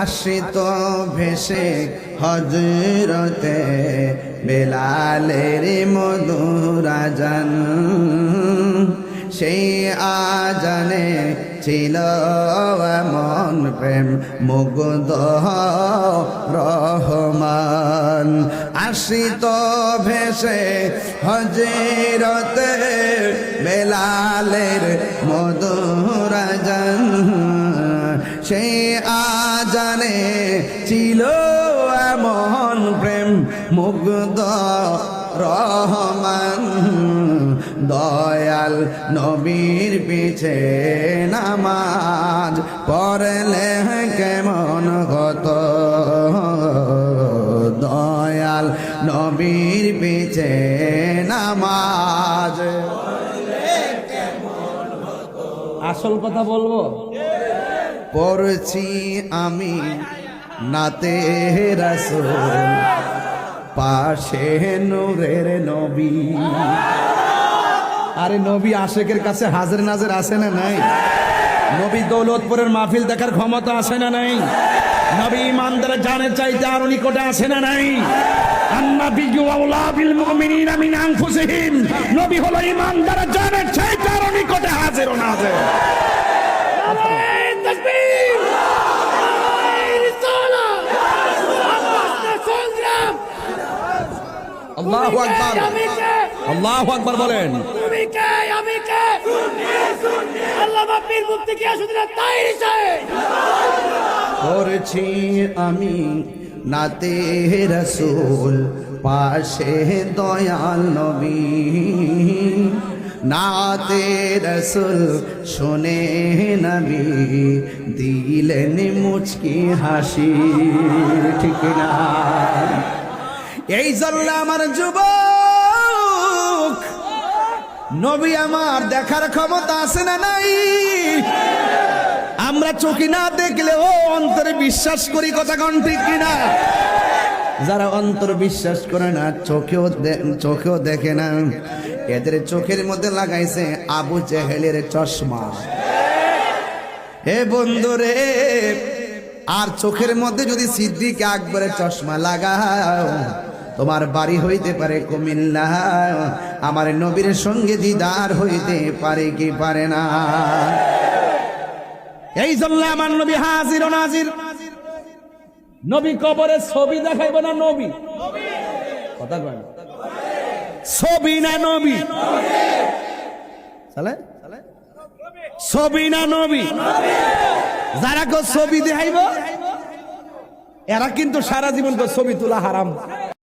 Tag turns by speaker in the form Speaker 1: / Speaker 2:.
Speaker 1: আশ্রিত ভেসে হজরতে বেলালের মধুরাজান। সেই আজানে ছিল মন প্রেম মুগ্ধ রহমান। আশ্রিত ভেসে হজরতে বেলালের মধুরাজান। সেই আজানে ছিল এমন প্রেম মুগ্ধ রহমান। দয়াল নবীর পিছে নামাজ পড়লে কেমন কত দয়াল নবীর পিছে নামাজ
Speaker 2: আসল কথা বলব?
Speaker 1: পড়ছি আমি নাতে রাসূল, পাশে নূরের নবী।
Speaker 2: আরে নবী আশেকের কাছে হাজির নাজের আছে না নাই? নবী দৌলতপুরের মাহফিল দেখার ক্ষমতা আছে না নাই? নবী ইমানদারের জানের চাইতে আরও নিকটে আছে না নাই? নবী হলো ইমানদারের জানের চাইতে আরও নিকটে হাজির ও নাজের। আল্লাহু আকবার। আল্লাহু আকবার বলেন।
Speaker 1: পড়ছি আমি নাতে রসুল পাশে দয়াল নবী। নাতে রসুল শোনে নবী দিলেন মুচকি হাসি ঠিক না? এই জন্য আমার যুবক। নবী আমার দেখার ক্ষমতা আছে না নাই? আমরা চোখে না দেখলে ও অন্তরে বিশ্বাস করি, কথা কন ঠিক কিনা? যারা অন্তর বিশ্বাস করে না, চোখেও চোখেও দেখে না। এদের চোখের মধ্যে লাগাইছে আবু চেহেলের চশমা। হে বন্ধু রে আর চোখের মধ্যে যদি সিদ্দিক আকবরের চশমা লাগাও তোমার বাড়ি হইতে পারে কুমিল্লা আমার নবীর সঙ্গে দিদার হইতে পারে কি পারে না।
Speaker 2: এই জন্য আমার নবী হাজির ও নাজির। নবী কবরে ছবি দেখাইব না নবী? কথা কয় ছবি না নবী?
Speaker 1: চলে?
Speaker 2: ছবি না নবী? যারা কো ছবি দেখাইব এরা কিন্তু সারা জীবন ছবি তোলা হারাম।